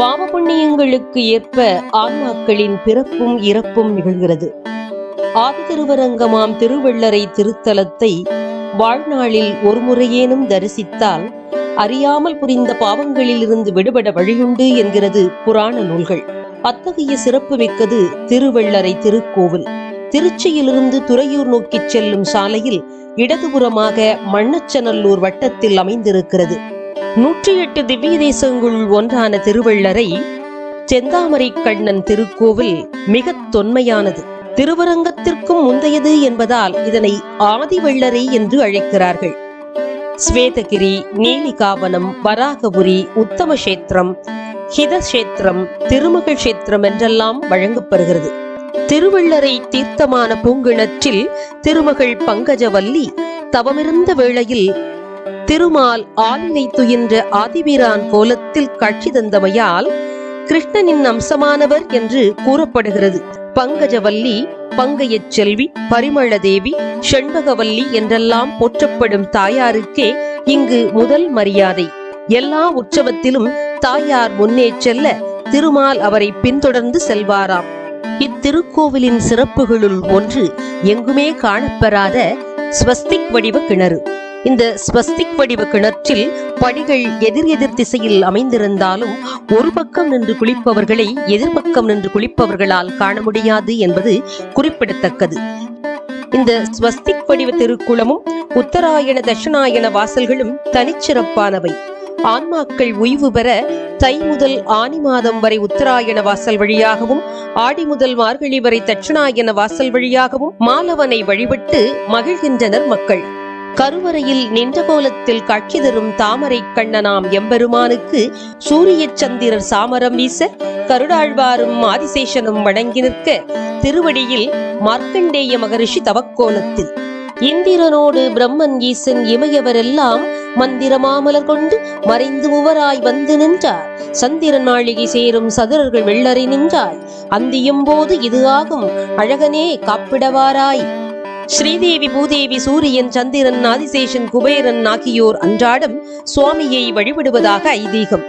பாவ புண்ணியங்களுக்கு ஏற்ப ஆன்மாக்களின் பிறப்பும் இறப்பும் நிகழ்கிறது. ஆதி திருவரங்கமாம் திருவள்ளரை திருத்தலத்தை வாழ்நாளில் ஒரு முறையேனும் தரிசித்தால் அறியாமல் புரிந்த பாவங்களில் இருந்து விடுபட வழியுண்டு என்கிறது புராண நூல்கள். அத்தகைய சிறப்பு மிக்கது திருவள்ளரை திருக்கோவில். திருச்சியிலிருந்து துறையூர் நோக்கிச் செல்லும் சாலையில் இடதுபுறமாக மண்ணச்சநல்லூர் வட்டத்தில் அமைந்திருக்கிறது. நூற்றி எட்டு திவ்ய தேசங்களுள் ஒன்றான திருவள்ளரை செந்தாமரை கண்ணன் திருக்கோவில் மிக தொன்மையானது. திருவரங்கத்திற்கும் முந்தையது என்பதால் இதனை ஆதிவள்ளரை என்று அழைக்கிறார்கள். ஸ்வேதகிரி நீலிகாவனம் வராகபுரி உத்தமக்ஷேத்திரம் ஹிதக்ஷேத்திரம் திருமகள் கஷேத்திரம் என்றெல்லாம் வழங்கப்படுகிறது. திருவள்ளரை தீர்த்தமான பூங்கிணற்றில் திருமகள் பங்கஜவல்லி தவமிருந்த வேளையில் திருமால் ஆலினை துயின்ற ஆதிவீரான் கோலத்தில் காட்சி தந்தமையால் கிருஷ்ணனின் அம்சமானவர் என்று கூறப்படுகிறது. பங்கஜவல்லி பங்கையச் செல்வி பரிமளதேவி செண்பகவல்லி என்றெல்லாம் போற்றப்படும் தாயாருக்கே இங்கு முதல் மரியாதை. எல்லா உற்சவத்திலும் தாயார் முன்னே செல்ல திருமால் அவரை பின்தொடர்ந்து செல்வாராம். இத்திருக்கோவிலின் சிறப்புகளுள் ஒன்று எங்குமே காணப்பெறாத ஸ்வஸ்திக் வடிவ கிணறு. இந்த ஸ்வஸ்திக் வடிவ கிணற்றில் படிகள் எதிர் எதிர் திசையில் அமைந்திருந்தாலும் ஒரு பக்கம் நின்று குளிப்பவர்களை எதிர்பக்கம் நின்று குளிப்பவர்களால் காண முடியாது என்பது குறிப்பிடத்தக்கது. இந்த ஸ்வஸ்திக் வடிவ திருக்குளமும் உத்தராயண தட்சிணாயன வாசல்களும் தனிச்சிறப்பானவை. ஆன்மாக்கள் ஓய்வு பெற தை முதல் ஆனி மாதம் வரை உத்தராயண வாசல் வழியாகவும் ஆடி முதல் மார்கழி வரை தட்சிணாயன வாசல் வழியாகவும் மாலவனை வழிபட்டு மகிழ்கின்றனர் மக்கள். கருவறையில் நின்ற கோலத்தில் கட்சி தரும் தாமரை கண்ணனாம் எம்பெருமானுக்கு சூரிய சந்திரர் சாமரம் வீச கருடாழ்வாரும் ஆதிசேஷனும் வணங்கி நிற்க திருவடியில் மார்க்கண்டேய மகரிஷி தவக்கோலத்தில். இந்திரனோடு பிரம்மன் ஈசன் இமையவரெல்லாம் மந்திரமாமலர் கொண்டு மறைந்து உவராய் வந்து நின்றார். சந்திரன் மாளிகை சேரும் சதுரர்கள் வெள்ளறி நின்றாய். அந்தியும் போது இது ஆகும். அழகனே காப்பிடவாராய். ஸ்ரீதேவி பூதேவி சூரியன் சந்திரன் ஆதிசேஷன் குபேரன் ஆகியோர் அன்றாடம் சுவாமியை வழிபடுவதாக ஐதீகம்.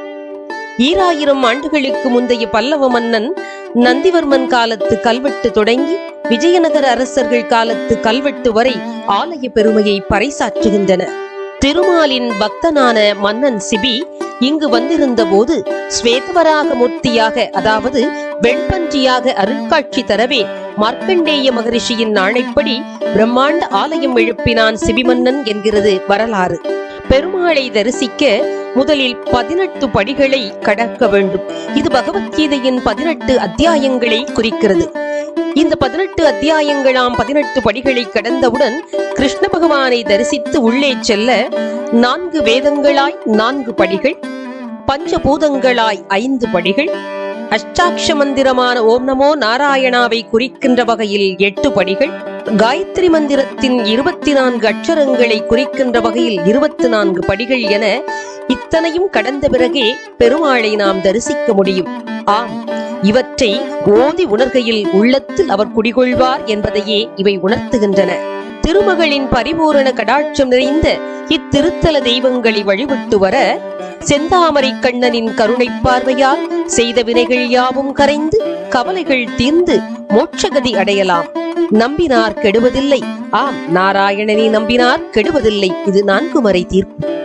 ஈராயிரம் ஆண்டுகளுக்கு முந்தைய பல்லவ மன்னன் நந்திவர்மன் காலத்து கல்வெட்டு தொடங்கி விஜயநகர அரசர்கள் காலத்து கல்வெட்டு வரை ஆலய பெருமையை பறைசாற்றுகின்றன. திருமாலின் பக்தனான மன்னன் சிபி இங்கு வந்திருந்த போது ஸ்வேதவராக மூர்த்தியாக அதாவது வெண்பன்றியாக அருட்காட்சி தரவே மார்க்கண்டேய மகரிஷியின் ஆணைப்படி பிரம்மாண்ட ஆலயம் எழுப்பினான் சிபிமன்னன் என்கிறது வரலாறு. பெருமாளை தரிசிக்க முதலில் பதினெட்டு படிகளை கடக்க வேண்டும். இது பகவத்கீதையின் பதினெட்டு அத்தியாயங்களை குறிக்கிறது. இந்த பதினெட்டு அத்தியாயங்களாம் பதினெட்டு படிகளை கடந்தவுடன் கிருஷ்ண பகவானை தரிசித்து உள்ளே செல்ல நான்கு வேதங்களாய் நான்கு படிகள் பஞ்சபூதங்களாய் ஐந்து படிகள் அஷ்டாட்ச மந்திரமான ஓம் நமோ நாராயணாவை குறிக்கின்ற வகையில் எட்டு படிகள். காயத்ரி மந்திரத்தின் இருபத்தி நான்கு அச்சரங்களை குறிக்கின்ற வகையில் இருபத்தி நான்கு படிகள் என இத்தனையும் கடந்த பிறகே பெருமாளை நாம் தரிசிக்க முடியும். ஆம் இவற்றை ஓதி உணர்கையில் உள்ளத்தில் அவர் குடிகொள்வார் என்பதையே இவை உணர்த்துகின்றன. திருமகளின் பரிபூரண கடாட்சம் நிறைந்த இத்திருத்தல தெய்வங்களை வழிபட்டு வர செந்தாமரை கண்ணனின் கருணை பார்வையால் செய்த வினைகள் யாவும் கரைந்து கவலைகள் தீர்ந்து மோட்சகதி அடையலாம். நம்பினார் கெடுவதில்லை. ஆம் நாராயணனை நம்பினார் கெடுவதில்லை. இது நான்கு மறை தீர்ப்பு.